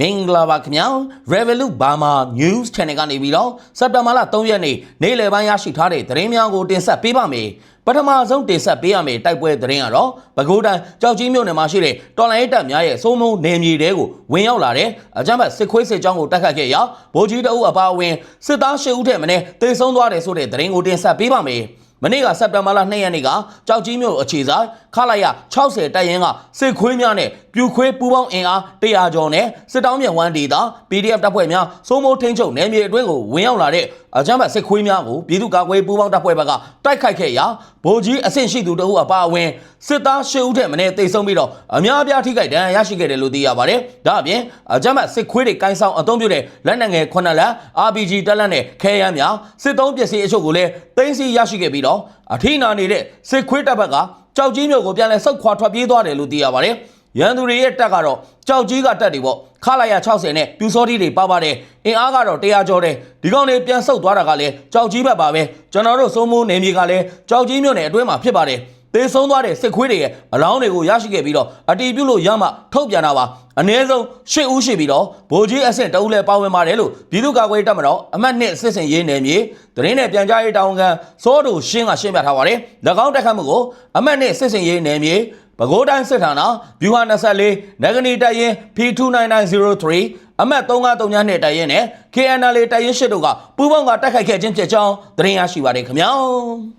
မင်္ဂလာပါခင်ဗျာ Revolut Burma News Channel ကနေပြီးတော့စက်တဘာလ3ရက်နေ့နေ့လယ်ပိုင်းရရှိထားတဲ့သတင်းများကိုတင်ဆက်ပေးပါမယ်ပထမဆုံးတင်ဆက်ပေးရမယ့်တိုက်ပွဲသတင်းကတော့ပဲခူးတိုင်းကြောက်ကြီးမြို့နယ်မှာရှိတဲ့တော်လိုင်းတပ်များရဲ့စိုးမိုးနေမြေတဲကိုဝင်ရောက်လာတဲ့အကြမ်းဖက်စစ်ခွေးစစ်ကြောင်းကိုတိုက်ခတ်ခဲ့ရာဗိုလ်ကြီးတအုပ်အပါအဝင်စစ်သား၈ဦးထက်မင်းတေဆုံးသွားတယ်ဆိုတဲ့သတင်းကိုတင်ဆက်ပေးပါမယ် မနေ့ကစက်တင်ဘာလ2ရက်နေ့ကကြောက်ကြီးမြို့အခြေဆိုင်ခလာရ60တပ်ရင်းကစစ်ခွေးများနဲ့ပြူခွေးပူးပေါင်းအင်အား100ကျော်နဲ့စစ်တောင်းမြတ်ဝမ်းဒေတာ PDF တပ်ဖွဲ့များစိုးမိုးထိန်းချုပ်နယ်မြေအတွင်းကိုဝင်ရောက်လာတဲ့အကြမ်းဖက်စစ်ခွေးများကိုပြည်သူ့ကာကွယ်ပူးပေါင်းတပ်ဖွဲ့ဘက်ကတိုက်ခိုက်ခဲ့ရာဗိုလ်ကြီးအဆင့်ရှိသူတို့အပါအဝင်စစ်သား၈ဦးထက်မင်းတိတ်ဆုံးပြီးတော့အများအပြားထိခိုက်ဒဏ်ရာရရှိခဲ့တယ်လို့သိရပါတယ်။ဒါအပြင်အကြမ်းဖက်စစ်ခွေးတွေကိုင်းဆောင်အုံပြုတဲ့လက်နက်ငယ်9လက် RPG တပ်လက်နဲ့ခဲယမ်းများစစ်သုံးပစ္စည်းအချို့ကိုလည်းတင်စီရရှိခဲ့ပြီးတော့အထိနာနေတဲ့စစ်ခွေးတပ်ဘက်ကကြောက်ကြီးမြို့ကိုပြန်လည်ဆုတ်ခွာထွက်ပြေးသွားတယ်လို့သိရပါတယ်။ရန်သူတွေရဲ့တက်ကတော့ကြောက်ကြီးကတက်တွေပေါ့ခလာရ60နဲ့ပြူစောတိတွေပါပါတယ်အင်အားကတော့100ကျော်တယ်ဒီကောင်တွေပြန်ဆုတ်သွားတာကလည်းကြောက်ကြီးဘက်ပါပဲကျွန်တော်တို့စိုးမိုးနေမြေကလည်းကြောက်ကြီးမြို့နယ်အတွင်းမှာဖြစ်ပါတယ် သေဆုံးသွားတဲ့စစ်ခွေးတွေရဲ့အလောင်းတွေကိုရရှိခဲ့ပြီးတော့အတီးပြုတ်လို့ရမှထုတ်ပြန်တာပါအနည်းဆုံး၈ဦးရှိပြီးတော့ဗိုလ်ကြီးအဆင့်တအုပ်လည်းပါဝင်ပါတယ်လို့ပြည်သူ့ကာကွယ်ရေးတပ်မတော်အမတ်နှစ်စစ်စင်ရေးနယ်မြေတရင်နဲ့ပြန်ကြားရေးတာဝန်ခံစောတူရှင်းကရှင်းပြထားပါတယ်၎င်းတက်ခတ်မှုကိုအမတ်နှစ်စစ်စင်ရေးနယ်မြေပဲခူးတိုင်းစစ်ဌာနဗျူဟာ24နဂနီတပ်ရင်း P29903 အမတ်3939နဲ့တပ်ရင်းနဲ့ KNL တပ်ရင်း၈တို့ကပူးပေါင်းကတိုက်ခိုက်ခဲ့ခြင်းဖြစ်ကြောင်းသတင်းရရှိပါတယ်ခင်ဗျာ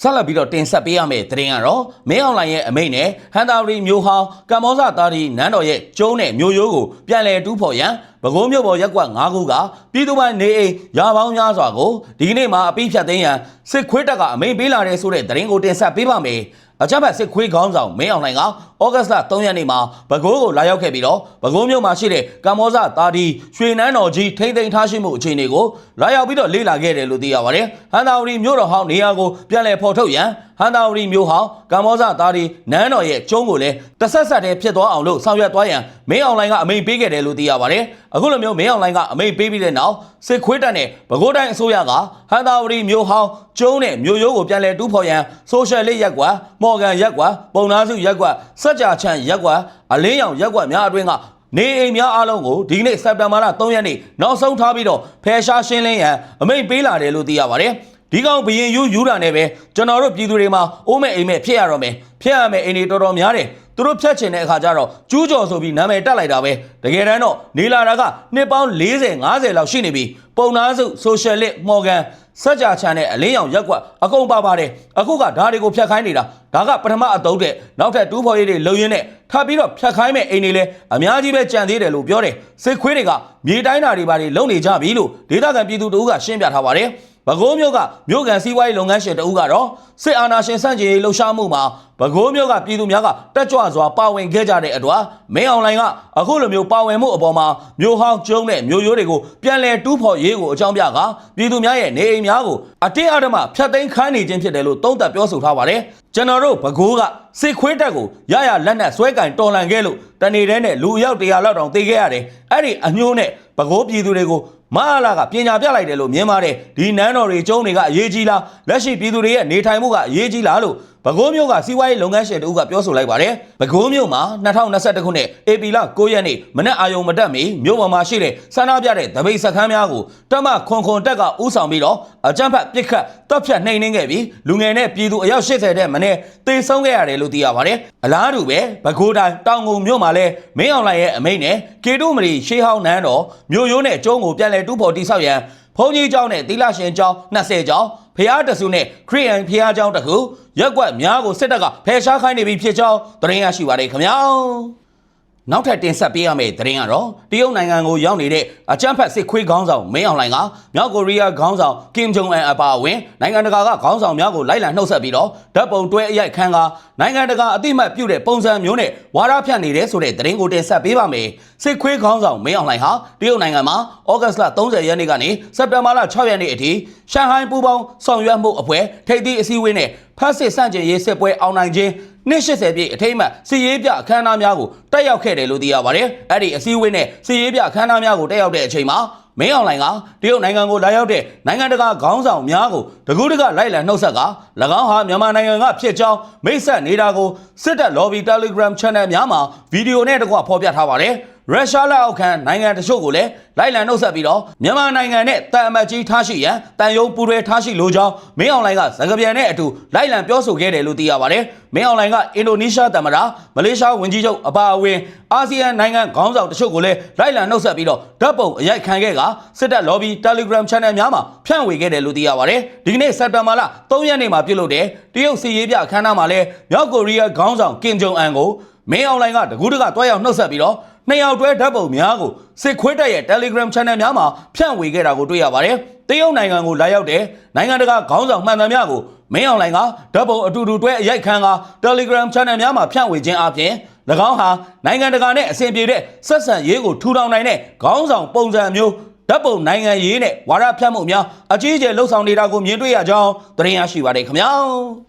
ဆက်လက်ပြီးတော့တင်ဆက်ပေးရမယ့်သတင်းကတော့မင်းအောင်လိုင်ရဲ့အမိန့်နဲ့ဟန်တာရီမျိုးဟောင်းကမ္ဘောဇသားဒီနန်းတော်ရဲ့ကျုံးနဲ့မျိုးရိုးကိုပြန်လည်တူးဖော်ရန်ပဲခူးမြို့ပေါ်ရက်ကွက်၅ခုကပြည်သူ့ပိုင်းနေအိမ်ရာပေါင်းများစွာကိုဒီကနေ့မှာအပိဖြတ်သိမ်းရန်စစ်ခွေးတပ်ကအမိန့်ပေးလာတဲ့ဆိုတဲ့သတင်းကိုတင်ဆက်ပေးပါမယ် အကြမ်းဖက်စစ်ခွေးခေါင်းဆောင်မင်းအောင်လှိုင်ကဩဂတ်စ်လ3ရက်နေ့မှာပဲခူးကိုလာရောက်ခဲ့ပြီးတော့ပဲခူးမြို့မှာရှိတဲ့ကမ္ဘောဇတာဒီရွှေနန်းတော်ကြီးထိမ့်သိမ်းထားရှိမှုအခြေအနေကိုလာရောက်ပြီးတော့လေ့လာခဲ့တယ်လို့သိရပါတယ်။ဟန်တာဝရီမြို့တော်ဟောင်းနေရာကိုပြန်လည်ဖော်ထုတ်ရန် ဟန်တာဝရီမြို့ဟောင်းကမ္ဘောဇတာဒီနန်းတော်ရဲ့ကျုံးကိုလည်းတဆက်ဆက်တည်းဖြစ်သွားအောင်လို့ဆောင်ရွက်သွားရန်မင်းအောင်လှိုင်ကအမိန့်ပေးခဲ့တယ်လို့သိရပါတယ်။အခုလိုမျိုးမင်းအောင်လှိုင်ကအမိန့်ပေးပြီးတဲ့နောက်စစ်ခွေးတပ်နဲ့ပဲခူးတိုင်းအစိုးရကဟန်တာဝရီမြို့ဟောင်းကျုံးနဲ့မြို့ရိုးကိုပြန်လည်တူးဖော်ရန်ဆိုရှယ်လစ်ရက်ကွာမော်ဂန်ရက်ကွာပုံနာစုရက်ကွာစက်ကြာချန်ရက်ကွာအလင်းရောင်ရက်ကွာများအတွင်းကနေအိမ်များအားလုံးကိုဒီနေ့စက်တင်ဘာလ3ရက်နေ့နောက်ဆုံးထားပြီးတော့ဖယ်ရှားရှင်းလင်းရန်အမိန့်ပေးလာတယ်လို့သိရပါတယ် ဒီကောင်ဘရင်ယူယူတာနဲ့ပဲကျွန်တော်တို့ပြည်သူတွေမှာအိုးမဲ့အိမ်မဲ့ဖြစ်ရတော့မယ်ဖြစ်ရမယ်အိမ်တွေတော်တော်များတယ်သူတို့ဖြတ်ချင်တဲ့အခါကျတော့ကျူးကျော်ဆိုပြီးနာမည်တက်လိုက်တာပဲတကယ်တမ်းတော့နေလာတာကနှစ်ပေါင်း40 50လောက်ရှိနေပြီပုံနာစုဆိုရှယ်လစ်မော်ဂန်စက်ကြာချန်နဲ့အလင်းရောင်ရက်ကွက်အကုန်ပါပါတယ်အခုကဓာတွေကိုဖျက်ခိုင်းနေတာဒါကပထမအတုံးတဲ့နောက်ထပ်တူးဖော်ရေးတွေလုံရင်းနဲ့ထပ်ပြီးတော့ဖျက်ခိုင်းမဲ့အိမ်တွေလည်းအများကြီးပဲကြံသေးတယ်လို့ပြောတယ်စစ်ခွေးတွေကမြေတိုင်းတာတွေပါတွေလုံနေကြပြီလို့ဒေသခံပြည်သူတို့ကရှင်းပြထားပါတယ် ပဲခူးမြို့ကမြို့ကန်စီးပွားရေးလုပ်ငန်းရှင်တဦးကတော့စစ်အာဏာရှင်စန့်ကျင်ရေးလှုပ်ရှားမှုမှာပဲခူးမြို့ကပြည်သူများကတက်ကြွစွာပါဝင်ခဲ့ကြတဲ့အတွက်မင်းအောင်လှိုင်ကအခုလိုမျိုးပါဝင်မှုအပေါ်မှာမြို့ဟောင်းကျုံးနဲ့မြို့ရိုးတွေကိုပြန်လည်တူးဖော်ရေးကိုအကြောင်းပြကပြည်သူများရဲ့နေအိမ်များကိုအတင်းအဓမ္မဖျက်သိမ်းခိုင်းနေခြင်းဖြစ်တယ်လို့သုံးသပ်ပြောဆိုထားပါတယ်ကျွန်တော်တို့ပဲခူးကစစ်ခွေးတက်ကိုရရလက်နဲ့ဆွဲကင်တော်လန်ခဲ့လို့တနေ့တည်းနဲ့လူအယောက်100လောက်တောင်သေခဲ့ရတယ်အဲ့ဒီအညိုးနဲ့ပဲခူးပြည်သူတွေကို မဟာလာကပညာပြလိုက်တယ်လို့မြင်ပါတယ်ဒီနန်းတော်တွေကျုံးတွေကအရေးကြီးလားလက်ရှိပြည်သူတွေရဲ့နေထိုင်မှုကအရေးကြီးလားလို့ပဲခူးမြို့ကစီးပွားရေးလုပ်ငန်းရှင်တို့ကပြောဆိုလိုက်ပါတယ်ပဲခူးမြို့မှာ2021ခုနှစ်ဧပြီလ9ရက်နေ့မနက်အာယုံမတက်မီမြို့ပေါ်မှာရှိတဲ့ဆန္ဒပြတဲ့တပိတ်စခန်းများကိုတမခွန်ခွန်တက်ကဥဆောင်ပြီးတော့အကြမ်းဖက်ပစ်ခတ်တပ်ဖြတ်နှိမ်နှင်းခဲ့ပြီးလူငယ်နဲ့ပြည်သူအယောက်80တဲ့မနေ့တေဆုံးခဲ့ရတယ်လို့သိရပါတယ်အလားတူပဲပဲခူးတိုင်းတောင်ငုံမြို့မှာလည်းမင်းအောင်လှိုင်ရဲ့အမိန့်နဲ့ကေတုမရီရှေးဟောင်းနန်းတော်မြို့ရိုးနဲ့ကျုံးကိုပြန်လည်တူးဖော်တိဆောက်ရန်ဘုန်းကြီးကျောင်းနဲ့သီလရှင်ကျောင်း20ကျောင်းဖျားတဆူနဲ့ခရီးယန်ဖျားကျောင်းတစ်ခုရက်ကွက်များကိုစစ်တပ်ကဖယ်ရှားခိုင်းနေပြီဖြစ်ကြောင်းသတင်းရရှိပါတယ်ခင်ဗျာ နောက်ထပ်တင်ဆက်ပေးရမယ့်သတင်းကတော့တရုတ်နိုင်ငံကိုရောက်နေတဲ့အကြမ်းဖက်စစ်ခွေးခေါင်းဆောင်မင်းအောင်လှိုင်ကမြောက်ကိုရီးယားခေါင်းဆောင်ကင်ဂျုံအန်အပါအဝင်နိုင်ငံတကာကခေါင်းဆောင်များကိုလိုက်လံနှုတ်ဆက်ပြီးတော့ဓာတ်ပုံတွဲအရိုက်ခန်းကနိုင်ငံတကာအတိမတ်ပြုတဲ့ပုံစံမျိုးနဲ့ဝါဒဖြန့်နေတဲ့ဆိုတဲ့သတင်းကိုတင်ဆက်ပေးပါမယ်စစ်ခွေးခေါင်းဆောင်မင်းအောင်လှိုင်ဟာတရုတ်နိုင်ငံမှာဩဂတ်စ်လ30ရက်နေ့ကနေစက်တင်ဘာလ6ရက်နေ့အထိရှန်ဟိုင်းပူးပေါင်းဆောင်ရွက်မှုအဖွဲ့ထိပ်သီးအစည်းအဝေးနဲ့ ဖက်စစ်စန့်ကျင်ရေးစစ်ပွဲအောင်နိုင်ခြင်းနှစ်80ပြည့်အထိမ်းအမှတ်စီရေးပြအခမ်းအနားများကိုတက်ရောက်ခဲ့တယ်လို့သိရပါတယ်။အဲ့ဒီအစည်းအဝေးနဲ့စီရေးပြအခမ်းအနားများကိုတက်ရောက်တဲ့အချိန်မှာမင်းအောင်လှိုင်ကတရုတ်နိုင်ငံကိုလာရောက်တဲ့နိုင်ငံတကာခေါင်းဆောင်များကိုတကူးတကလိုက်လံနှုတ်ဆက်က၎င်းဟာမြန်မာနိုင်ငံကဖြစ်ကြောင်းမိတ်ဆက်နေတာကိုစစ်တပ် lobby telegram channel များမှာဗီဒီယိုနဲ့တကွဖော်ပြထားပါတယ်။ ရုရှားလက်အောက်ခံနိုင်ငံတချို့ကိုလည်းလိုက်လံနှုတ်ဆက်ပြီးတော့မြန်မာနိုင်ငံနဲ့တန်အမတ်ကြီးထားရှိရန်တန်ယုံပူရဲထားရှိလိုကြောင်းမင်းအွန်လိုင်းကစကားပြန်နဲ့အတူလိုက်လံပြောဆိုခဲ့တယ်လို့သိရပါတယ်။မင်းအွန်လိုင်းကအင်ဒိုနီးရှားသမ္မတမလေးရှားဝန်ကြီးချုပ်အပါအဝင်အာဆီယံနိုင်ငံခေါင်းဆောင်တချို့ကိုလည်းလိုက်လံနှုတ်ဆက်ပြီးတော့ဓာတ်ပုံအရိုက်ခံခဲ့ကစစ်တပ် lobby Telegram channel များမှာဖြန့်ဝေခဲ့တယ်လို့သိရပါတယ်။ဒီကနေ့စက်တင်ဘာလ3ရက်နေ့မှာပြုလုပ်တဲ့တရုတ်စီရေးပြအခမ်းအနားမှာလည်းမြောက်ကိုရီးယားခေါင်းဆောင်ကင်ဂျုံအန်ကိုမင်းအွန်လိုင်းကတကူးတကတွားရောက်နှုတ်ဆက်ပြီးတော့ နှစ်ယောက်တွဲဓာတ်ပုံများကိုစစ်ခွေးတပ်ရဲ့ Telegram channel များမှာဖြန့်ဝေခဲ့တာကိုတွေ့ရပါတယ်။တရုတ်နိုင်ငံကိုလာရောက်တဲ့နိုင်ငံတကာခေါင်းဆောင်မှန်သမျှကိုမင်းအွန်လိုင်းကဓာတ်ပုံအတူတူတွဲအရိုက်ခံက Telegram channel များမှာဖြန့်ဝေခြင်းအပြင်၎င်းဟာနိုင်ငံတကာနဲ့အဆင်ပြေတဲ့ဆက်ဆံရေးကိုထူထောင်နိုင်တဲ့ခေါင်းဆောင်ပုံစံမျိုးဓာတ်ပုံနိုင်ငံရေးနဲ့ဝါဒဖြန့်မှုများအကြီးအကျယ်လှုပ်ဆောင်နေတာကိုမြင်တွေ့ရကြောင်းသတင်းရရှိပါတယ်ခင်ဗျာ။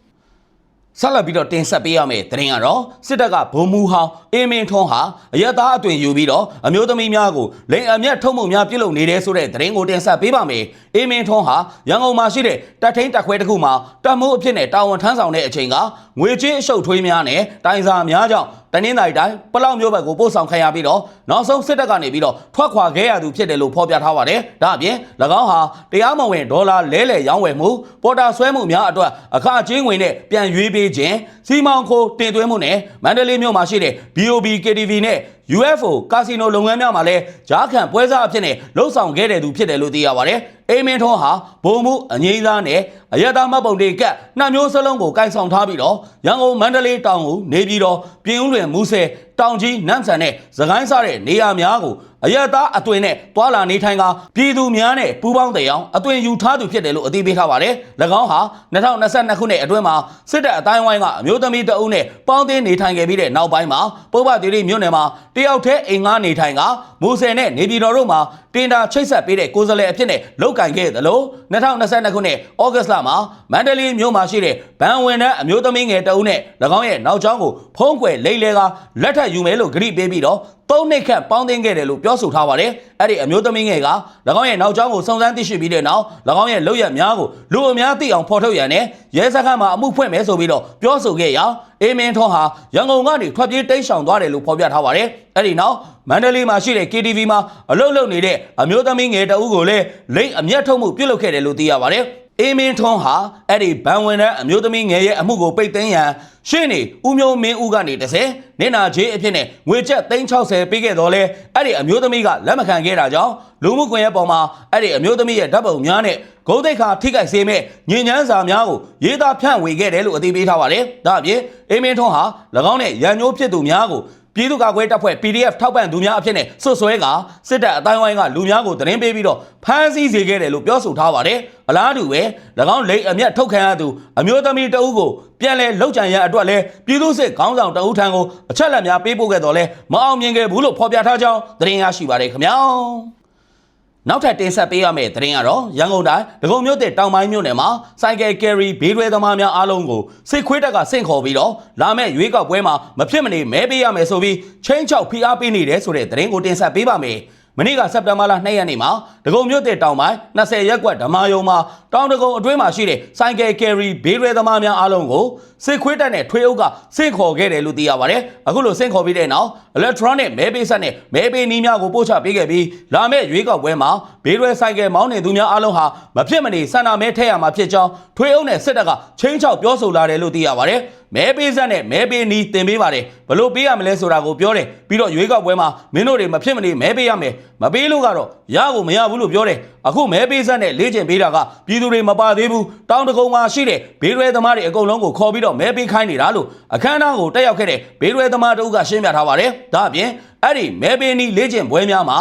ဆက်လက်ပြီးတော့တင်ဆက်ပေးရမယ့်သတင်းကတော့စစ်တပ်ကဗိုလ်မှူးဟောင်းအင်းမင်းထွန်းဟာအရက်သားအသွင်ယူပြီးတော့အမျိုးသမီးများကိုလိန်အမျက်ထုတ်မှုများပြုလုပ်နေတယ်ဆိုတဲ့သတင်းကိုတင်ဆက်ပေးပါမယ်။အင်းမင်းထွန်းဟာရန်ကုန်မှာရှိတဲ့တပ်ထိန်တပ်ခွဲတစ်ခုမှာတပ်မိုးအဖြစ်နဲ့တာဝန်ထမ်းဆောင်တဲ့အချိန်ကငွေကြေးအရှုပ်ထွေးများနဲ့တိုင်စာများကြောင့် တနင်္လာရီတိုင်းပလောက်မျိုးဘက်ကိုပို့ဆောင်ခံရပြီးတော့နောက်ဆုံးစစ်တပ်ကနေပြီးတော့ထွက်ခွာခဲ့ရသူဖြစ်တယ်လို့ဖော်ပြထားပါတယ်။ဒါအပြင်၎င်းဟာတရားမဝင်ဒေါ်လာလဲလှယ်ရောင်းဝယ်မှုပေါ်တာဆွဲမှုများအတွက်အခအကျင်းငွေနဲ့ပြန်ရွေးပေးခြင်းစီမောင်ခိုတင်သွင်းမှုနဲ့မန္တလေးမြို့မှာရှိတဲ့ BOB KTV နဲ့ UFO ကာစီနိုလုပ်ငန်းများမှာလည်းဂျားခံပွဲစားအဖြစ်နဲ့လှုပ်ဆောင်ခဲ့တဲ့သူဖြစ်တယ်လို့သိရပါတယ်။အိမ်မင်းထွန်းဟာဘုံမှုအငိမ့်သားနဲ့အယက်သားမတ်ပုံတွေကတ်နှမျိုးစလုံးကိုကိုင်ဆောင်ထားပြီးတော့ရန်ကုန်မန္တလေးတောင်ကိုနေပြီးတော့ပြင်ဦးလွင်မူဆယ် တောင်ကြီးနမ်ဆန်နဲ့သခိုင်းစားတဲ့နေရာများကိုအယက်သားအသွင်နဲ့တွာလာနေထိုင်ကပြည်သူများနဲ့ပူးပေါင်းတဲ့အအသွင်ယူထားသူဖြစ်တယ်လို့အသိပေးထားပါတယ်။၎င်းဟာ2022ခုနှစ်အတွင်းမှာစစ်တပ်အတိုင်းဝိုင်းကအမျိုးသမီးတအုပ်နဲ့ပေါင်းသင်းနေထိုင်ခဲ့ပြီးတဲ့နောက်ပိုင်းမှာပုဗ္ဗသီရိမြို့နယ်မှာတယောက်တည်းအိမ်ငှားနေထိုင်ကမူဆယ်နဲ့နေပြည်တော်တို့မှာတင်တာချိတ်ဆက်ပေးတဲ့ကိုယ်စားလှယ်အဖြစ်နဲ့လုပ်ကင်ခဲ့သလို2022ခုနှစ်ဩဂတ်စ်လမှာမန္တလေးမြို့မှာရှိတဲ့ဘန်ဝင်တဲ့အမျိုးသမီးငယ်တအုပ်နဲ့၎င်းရဲ့နောက်ကျောင်းကိုဖုံးကွယ်လိမ့်လဲကလက်ထပ်ယူမယ်လို့ဂရိပေးပြီးတော့သုံးနှစ်ခန့်ပေါင်းသင်းခဲ့တယ်လို့ပြောဆိုထားပါတယ်။အဲ့ဒီအမျိုးသမီးငယ်က၎င်းရဲ့နောက်ကျောင်းကိုစုံစမ်းသိရှိပြီးတဲ့နောက်၎င်းရဲ့လုပ်ရများကိုလူအများသိအောင်ဖော်ထုတ်ရန်နဲ့ရဲစခန်းမှာအမှုဖွင့်မယ်ဆိုပြီးတော့ပြောဆိုခဲ့ရာအေမင်းထွန်းဟာရန်ကုန်ကနေထွက်ပြေးတိမ်းရှောင်သွားတယ်လို့ဖော်ပြထားပါတယ်။အဲ့ဒီနောက်မန္တလေးမှာရှိတဲ့ KTV မှာအလုပ်လုပ်နေတဲ့အမျိုးသမီးငယ်တဦးကိုလည်းလိမ့်အမျက်ထုတ်မှုပြုလုပ်ခဲ့တယ်လို့သိရပါတယ်။ အေမင်းထွန်းဟာအဲ့ဒီဘန်ဝင်တဲ့အမျိုးသမီးငယ်ရဲ့အမှုကိုပိတ်သိမ်းရန်ရှင်းနေဦးမျိုးမင်းဦးကနေ30နင်နာချေးအဖြစ်နဲ့ငွေကျပ်360ပေးခဲ့တော့လဲအဲ့ဒီအမျိုးသမီးကလက်မခံခဲ့တာကြောင့်လူမှုကွန်ရက်ပေါ်မှာအဲ့ဒီအမျိုးသမီးရဲ့ဓာတ်ပုံများနဲ့ဂုံးတိတ်ခါထိခိုက်စေမဲ့ညဉ့်ညမ်းစာများကိုရေးသားဖြန့်ဝေခဲ့တယ်လို့အသိပေးထားပါတယ်။ဒါအပြင်အေမင်းထွန်းဟာ၎င်းနဲ့ရန်ညိုးဖြစ်သူများကို ပြည်သူ့ကာကွယ်တပ်ဖွဲ့ PDF ထောက်ပံ့သူများအဖြစ်နဲ့ဆွဆွဲကစစ်တပ်အတိုင်းဝိုင်းကလူများကိုသတင်းပေးပြီးတော့ဖမ်းဆီးစေခဲ့တယ်လို့ပြောဆိုထားပါတယ်။အလားတူပဲ၎င်းလိန်အမျက်ထုတ်ခံရသူအမျိုးသမီးတဦးကိုပြန်လဲလောက်ကြံရန်အတွက်လဲပြည်သူ့စစ်ခေါင်းဆောင်တဦးထံကိုအချက်လက်များပေးပို့ခဲ့တော့လဲမအောင်မြင်ခဲ့ဘူးလို့ဖော်ပြထားကြောင်းသတင်းရရှိပါတယ်ခင်ဗျာ။ နောက်ထပ်တင်ဆက်ပေးရမယ့်သတင်းကတော့ရန်ကုန်တိုင်းဒဂုံမြို့တဲ့တောင်ပိုင်းမြို့နယ်မှာစိုက်ကယ်ကယ်ရီဘေးရွဲသမားများအားလုံးကိုစစ်ခွေးတပ်ကဆင့်ခေါ်ပြီးတော့လာမယ့်ရွေးကောက်ပွဲမှာမဖြစ်မနေမဲပေးရမယ်ဆိုပြီးချင်းချောက်ဖိအားပေးနေတယ်ဆိုတဲ့သတင်းကိုတင်ဆက်ပေးပါမယ်။မနေ့ကစက်တင်ဘာလ2ရက်နေ့မှာဒဂုံမြို့တဲ့တောင်ပိုင်း20ရက်ကွက်ဓမာယုံမှာတောင်ဒဂုံအတွင်းမှာရှိတဲ့စိုက်ကယ်ကယ်ရီဘေးရွဲသမားများအားလုံးကို စစ်ခွေးတပ်နဲ့ထွေအုပ်ကဆင့်ခေါ်ခဲ့တယ်လို့သိရပါတယ်။အခုလိုဆင့်ခေါ်ပြီးတဲ့နောက် electronic မဲပေးဆက်နဲ့မဲပေးနည်းများကိုပို့ချပေးခဲ့ပြီးလာမယ့်ရွေးကောက်ပွဲမှာဘေးရွဲဆိုင်ကယ်မောင်းနေသူများအားလုံးဟာမဖြစ်မနေဆန္ဒမဲထည့်ရမှာဖြစ်ကြောင်းထွေအုပ်နဲ့စစ်တပ်ကချင်းချောက်ပြောဆိုလာတယ်လို့သိရပါတယ်။မဲပေးဆက်နဲ့မဲပေးနီးတင်ပေးပါတယ်ဘလို့ပေးရမလဲဆိုတာကိုပြောတယ်ပြီးတော့ရွေးကောက်ပွဲမှာမင်းတို့တွေမဖြစ်မနေမဲပေးရမယ်မပေးလို့ကတော့ရကိုမရဘူးလို့ပြောတယ်အခုမဲပေးဆက်နဲ့လေးကျင်ပေးတာကပြည်သူတွေမပါသေးဘူးတောင်းတကုံမှာရှိတဲ့ဘေးရွဲသမားတွေအကုန်လုံးကိုခေါ်ပြီးတော့မဲပေးခိုင်းနေတာလို့အခမ်းအနားကိုတက်ရောက်ခဲ့တဲ့ဘေးရွဲသမားတို့ကရှင်းပြထားပါတယ်ဒါအပြင်အဲ့ဒီမဲပေးနီးလေးကျင်ပွဲများမှာ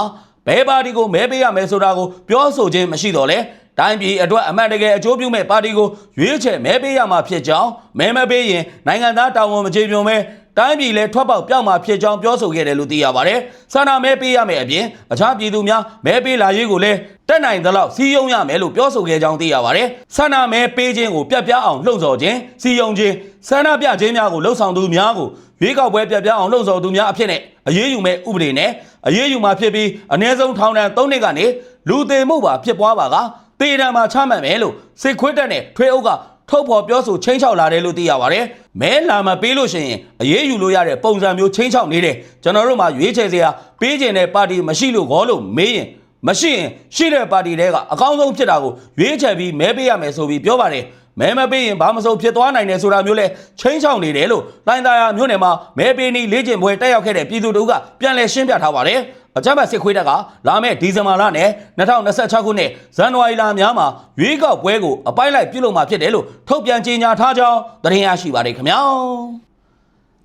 ဘဲပါတီကိုမဲပေးရမယ်ဆိုတာကိုပြောဆိုခြင်းမရှိတော့လဲတိုင်းပြည်အတွက်အမှန်တကယ်အကျိုးပြုမဲ့ပါတီကိုရွေးချယ်မဲပေးရမှာဖြစ်ကြောင်းမဲမပေးရင်နိုင်ငံသားတာဝန်မကျေပြွန်မဲ တိုင်းပြည်လည်းထွက်ပေါက်ပြောက်မှာဖြစ်ကြောင်းပြောဆိုခဲ့တယ်လို့သိရပါတယ်။ဆန္ဒမဲပေးရမယ်အပြင်အခြားပြည်သူများမဲပေးလာရေးကိုလည်းတက်နိုင်သလောက်စီယုံရမယ်လို့ပြောဆိုခဲ့ကြောင်းသိရပါတယ်။ဆန္ဒမဲပေးခြင်းကိုပြတ်ပြားအောင်လှုံ့ဆော်ခြင်းစီယုံခြင်းဆန္ဒပြခြင်းများကိုလှုံ့ဆော်သူများကိုရွေးကောက်ပွဲပြတ်ပြားအောင်လှုံ့ဆော်သူများအဖြစ်နဲ့အရေးယူမဲ့ဥပဒေနဲ့အရေးယူမှာဖြစ်ပြီးအ ਨੇ ဆုံးထောင်ဒဏ်၃နှစ်ကနေလူသေးမှုပါဖြစ်ပွားပါကတေတံမှာချမှတ်မယ်လို့စစ်ခွေးတက်နဲ့ထွေးအုပ်က ထုတ်ဖော်ပြောဆိုချင်းချောက်လာတယ်လို့သိရပါတယ်မဲလာမပေးလို့ရှိရင်အရေးယူလို့ရတဲ့ပုံစံမျိုးချင်းချောက်နေတယ်ကျွန်တော်တို့မှာရွေးချယ်စရာပေးခြင်းတဲ့ပါတီမရှိလို့ခေါ်လို့မေးရင်မရှိရင်ရှိတဲ့ပါတီတွေကအကောင်းဆုံးဖြစ်တာကိုရွေးချယ်ပြီးမဲပေးရမယ်ဆိုပြီးပြောပါတယ်မဲမပေးရင်ဘာမစိုးဖြစ်သွားနိုင်တယ်ဆိုတာမျိုးလဲချင်းချောက်နေတယ်လို့လိုင်းသားရမြို့နယ်မှာမဲပေးနီလေ့ကျင့်ပွဲတက်ရောက်ခဲ့တဲ့ပြည်သူတို့ကပြန်လည်ရှင်းပြထားပါတယ် အကြမ်းဖက်စစ်ခွေးတပ်ကလာမယ့်ဒီဇင်ဘာလနဲ့2026ခုနှစ်ဇန်နဝါရီလများမှာရွေးကောက်ပွဲကိုအပိုင်းလိုက်ပြုလုပ်မှာဖြစ်တယ်လို့ထုတ်ပြန်ကြေညာထားကြောင်းသတင်းရရှိပါတယ်ခင်ဗျာ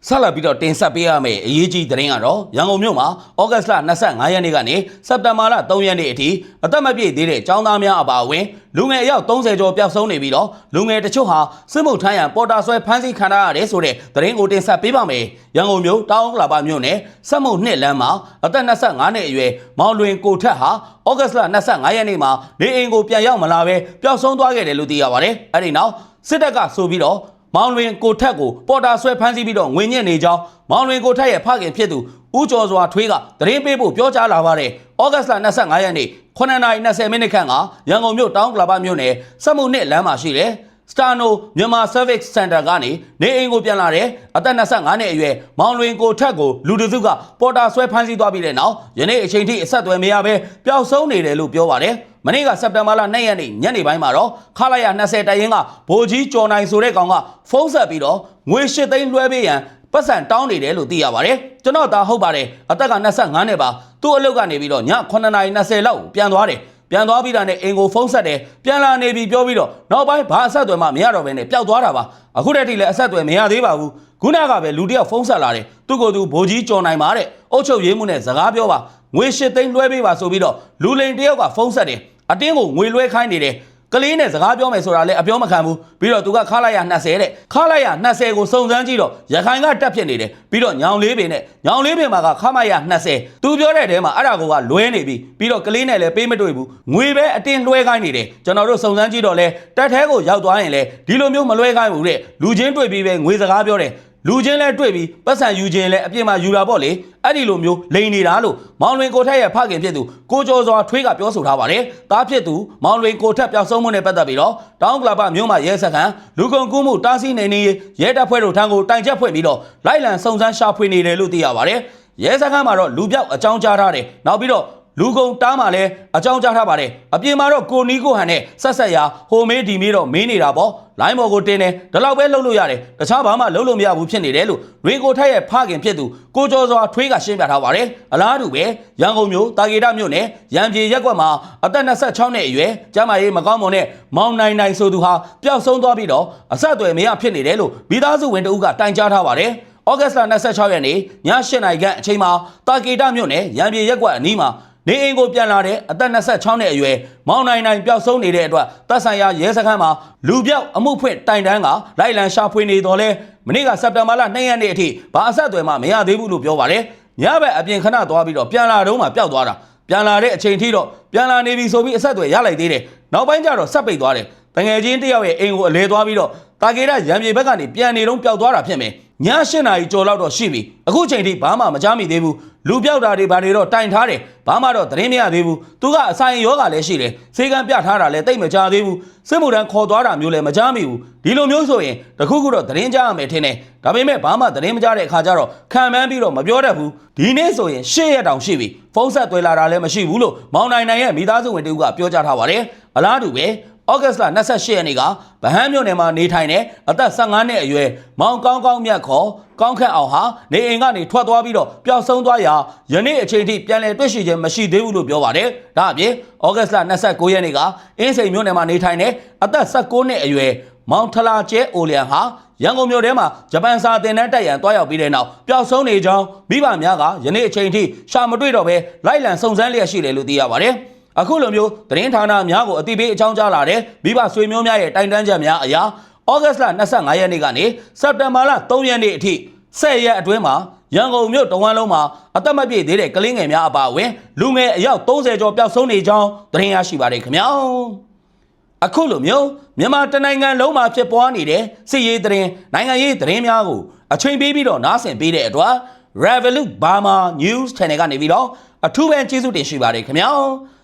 ဆက်လက်ပြီးတော့တင်ဆက်ပေးရမယ့်အရေးကြီးသတင်းကတော့ရန်ကုန်မြို့မှာဩဂတ်စ်လ25ရက်နေ့ကနေစက်တင်ဘာလ3ရက်နေ့အထိအသက်မပြည့်သေးတဲ့ចောင်းသားများအပါအဝင်လူငယ်အယောက်30ကျော်ပျောက်ဆုံးနေပြီးတော့လူငယ်တချို့ဟာစစ်မှုထမ်းရန်ပေါ်တာဆွဲဖမ်းဆီးခံရရတယ်ဆိုတဲ့သတင်းကိုတင်ဆက်ပေးပါမယ်။ရန်ကုန်မြို့တောင်ဥက္ကလာပမြို့နယ်စက်မှုနှစ်လမ်းမှာအသက်25နှစ်အရွယ်မောင်လွင်ကိုထက်ဟာဩဂတ်စ်လ25ရက်နေ့မှာနေအိမ်ကိုပြန်ရောက်မလာဘဲပျောက်ဆုံးသွားခဲ့တယ်လို့သိရပါတယ်။အဲဒီနောက်စစ်တပ်ကဆိုပြီးတော့ မောင်လွင်ကိုထက်ကိုပေါ်တာဆွဲဖမ်းဆီးပြီးတော့ငွေညက်နေကြောင်းမောင်လွင်ကိုထက်ရဲ့ဖခင်ဖြစ်သူဦးကျော်စွာထွေးကသတင်းပေးဖို့ပြောကြားလာပါတယ်။ဩဂတ်စ်လ25ရက်နေ့9:20မိနစ်ခန့်ကရန်ကုန်မြို့တောင်ကလပ်မြို့နယ်စက်မှုနှစ်လမ်းမှာရှိတဲ့ စတာနိုမြန်မာ Service Center ကနေနေအိမ်ကိုပြန်လာတဲ့အသက်25နှစ်အရွယ်မောင်လွင်ကိုထက်ကိုလူတစုကပေါ်တာဆွဲဖမ်းဆီးသွားပြီးတဲ့နောက်ယနေ့အချိန်ထိအဆက်အသွယ်မရဘဲပျောက်ဆုံးနေတယ်လို့ပြောပါတယ်။မနေ့ကစက်တင်ဘာလ2ရက်နေ့ညနေပိုင်းမှာတော့ခလာရ20တိုင်ရင်ကဗိုလ်ကြီးကျော်နိုင်ဆိုတဲ့ကောင်ကဖုန်းဆက်ပြီးတော့ငွေ8သိန်းလွှဲပေးရန်ပတ်စံတောင်းနေတယ်လို့သိရပါတယ်။ကျွန်တော်ဒါဟုတ်ပါတယ်။အသက်က25နှစ်ပါ။သူ့အလုပ်ကနေပြီးတော့ည9:20လောက်ပြန်သွားတယ်။ ပြန်သွားပြီးတာနဲ့အင်ကိုဖုန်းဆက်တယ်ပြန်လာနေပြီပြောပြီးတော့နောက်ပိုင်းဘာအဆက်အသွယ်မှမရတော့ဘဲနဲ့ပျောက်သွားတာပါအခုတည်းထိလည်းအဆက်အသွယ်မရသေးပါဘူးခုနကပဲလူတစ်ယောက်ဖုန်းဆက်လာတယ်သူ့ကိုယ်သူဗိုလ်ကြီးကြော်နိုင်ပါတဲ့အုတ်ချုပ်ရေးမှုနဲ့စကားပြောပါငွေ၈သိန်းလွှဲပေးပါဆိုပြီးတော့လူလိန်တစ်ယောက်ကဖုန်းဆက်တယ်အတင်းကိုငွေလွှဲခိုင်းနေတယ် ကလေးနဲ့စကားပြောမယ်ဆိုတာလည်းအပြောမခံဘူးပြီးတော့သူကခါလိုက်ရ20တဲ့ခါလိုက်ရ20ကိုစုံစမ်းကြည့်တော့ရခိုင်ကတက်ဖြစ်နေတယ်ပြီးတော့ညောင်လေးပင်နဲ့ညောင်လေးပင်မှာကခမရ20သူပြောတဲ့တဲမှာအဲ့ဒါကလွဲနေပြီပြီးတော့ကလေးနဲ့လည်းပေးမတွေ့ဘူးငွေပဲအတင်းလွှဲခိုင်းနေတယ်ကျွန်တော်တို့စုံစမ်းကြည့်တော့လဲတက်ထဲကိုရောက်သွားရင်လဲဒီလိုမျိုးမလွှဲခိုင်းဘူးတဲ့လူချင်းတွေ့ပြီးပဲငွေစကားပြောတယ် လူချင်းလဲတွေ့ပြီးပတ်စံယူခြင်းလဲအပြစ်မှာယူတာပေါ့လေအဲ့ဒီလိုမျိုးလိန်နေတာလို့မောင်လွင်ကိုထက်ရဲ့ဖခင်ဖြစ်သူကိုကျော်စွာထွေးကပြောဆိုထားပါတယ်။တားဖြစ်သူမောင်လွင်ကိုထက်ပျောက်ဆုံးမှုနဲ့ပတ်သက်ပြီးတော့တောင်းကလာပမြို့မှာရဲစခန်းလူကုန်ကူးမှုတားဆီးနေနေရဲတပ်ဖွဲ့တို့ထံကိုတိုင်ချက်ဖွင့်ပြီးတော့လိုက်လံစုံစမ်းရှာဖွေနေတယ်လို့သိရပါတယ်။ရဲစခန်းမှာတော့လူပြောက်အကြောင်းကြားထားတယ်။နောက်ပြီးတော့ လူကုန်တားမှလည်းအကြောင်းကြားထားပါတယ်အပြင်မှာတော့ကိုနီးကိုဟန်နဲ့ဆက်ဆက်ရာဟိုမေးဒီမေးတော့မင်းနေတာပေါ့လိုင်းဘော်ကိုတင်းတယ်ဒီလောက်ပဲလှုပ်လို့ရတယ်တခြားဘာမှလှုပ်လို့မရဘူးဖြစ်နေတယ်လို့ရေကိုထက်ရဲ့ဖခင်ဖြစ်သူကိုကျော်စွာထွေးကရှင်းပြထားပါတယ်အလားတူပဲရန်ကုန်မြို့တာဂေတမြို့နယ်ရန်ပြေရက်ကွက်မှာအသက်26နှစ်အရွယ်ကျမကြီးမကောင်းမွန်တဲ့မောင်နိုင်နိုင်ဆိုသူဟာပျောက်ဆုံးသွားပြီးတော့အဆက်အသွယ်မရဖြစ်နေတယ်လို့မိသားစုဝင်တဦးကတိုင်ကြားထားပါတယ်ဩဂတ်စ်လ26ရက်နေ့ည8:00နာရီခန့်အချိန်မှာတာဂေတမြို့နယ်ရန်ပြေရက်ကွက်အနီးမှာ နေအိမ်ကိုပြန်လာတဲ့အသက်26နှစ်အရွယ်မောင်နိုင်နိုင်ပျောက်ဆုံးနေတဲ့အတွက်တပ်ဆိုင်ရာရဲစခန်းမှာလူပြောက်အမှုဖွင့်တိုင်တန်းကလိုက်လံရှာဖွေနေတော်လဲမနေ့ကစက်တင်ဘာလ2ရက်နေ့အထိဘာအဆက်အသွယ်မှမရသေးဘူးလို့ပြောပါတယ်ညဘက်အပြင်ခဏသွားပြီးတော့ပြန်လာတော့မှပျောက်သွားတာပြန်လာတဲ့အချိန်ထိတော့ပြန်လာနေပြီဆိုပြီးအဆက်အသွယ်ရလိုက်သေးတယ်နောက်ပိုင်းကျတော့ဆက်ပိတ်သွားတယ်တငယ်ချင်းတယောက်ရဲ့အိမ်ကိုအလဲသွားပြီးတော့တာကေရရံပြေဘက်ကနေပြန်နေတော့ပျောက်သွားတာဖြစ်မယ် ည၈နာရီကျော်လောက်တော့ရှိပြီအခုချိန်ထိဘာမှမကြားမိသေးဘူးလူပြောက်တာတွေဘာတွေတော့တိုင်ထားတယ်ဘာမှတော့သတင်းမရသေးဘူးသူကအဆိုင်ယောဂလည်းရှိတယ်စေကံပြထားတာလည်းတိတ်မကြသေးဘူးစစ်မှုထမ်းခေါ်သွားတာမျိုးလည်းမကြားမိဘူးဒီလိုမျိုးဆိုရင်တခုခုတော့သတင်းကြားရမယ်ထင်တယ်ဒါပေမဲ့ဘာမှသတင်းမကြားတဲ့အခါကျတော့ခံမှန်းပြီးတော့မပြောတတ်ဘူးဒီနေ့ဆိုရင်ရှေ့ရက်တောင်ရှိပြီဖုန်းဆက်သွေးလာတာလည်းမရှိဘူးလို့မောင်နိုင်နိုင်ရဲ့မိသားစုဝင်တဦးကပြောကြားထားပါတယ်အလားတူပဲ ဩဂတ်စ်လ28ရက်နေ့ကဗဟန်းမြို့နယ်မှာနေထိုင်တဲ့အသက်15နှစ်အရွယ်မောင်ကောင်းကောင်းမြတ်ခေါ်ကောင်းခန့်အောင်ဟာနေအိမ်ကနေထွက်သွားပြီးတော့ပျောက်ဆုံးသွားရာယနေ့အချိန်ထိပြန်လည်တွေ့ရှိခြင်းမရှိသေးဘူးလို့ပြောပါတယ်။ဒါအပြင်ဩဂတ်စ်လ29ရက်နေ့ကအင်းစိန်မြို့နယ်မှာနေထိုင်တဲ့အသက်16နှစ်အရွယ်မောင်ထလာကျဲအိုလျန်ဟာရန်ကုန်မြို့ထဲမှာဂျပန်စာသင်တန်းတက်ရန်တွားရောက်ပြီးတဲ့နောက်ပျောက်ဆုံးနေကြောင်းမိဘများကယနေ့အချိန်ထိရှာမတွေ့တော့ဘဲလိုက်လံစုံစမ်းလျက်ရှိတယ်လို့သိရပါတယ်။ အခုလိုမျိုးသတင်းဌာနများကိုအတိပေးအကြောင်းကြားလာတဲ့မိဘဆွေမျိုးများရဲ့တိုင်တန်းချက်များအရာဩဂတ်လ25ရက်နေ့ကနေစက်တင်ဘာလ3ရက်နေ့အထိ10ရက်အတွင်းမှာရန်ကုန်မြို့တဝမ်းလုံးမှာအသက်မပြည့်သေးတဲ့ကလေးငယ်များအပါအဝင်လူငယ်အယောက်30ကျော်ပျောက်ဆုံးနေကြောင်းသတင်းရရှိပါတယ်ခင်ဗျာအခုလိုမျိုးမြန်မာတနိုင်ငံလုံးမှာဖြစ်ပွားနေတဲ့စစ်ရေးသတင်းနိုင်ငံရေးသတင်းများကိုအချိန်ပေးပြီးတော့နားဆင်ပေးတဲ့အတွက် Revolut Burma News Channel ကနေပြီးတော့အထူးပဲကျေးဇူးတင်ရှိပါတယ်ခင်ဗျာ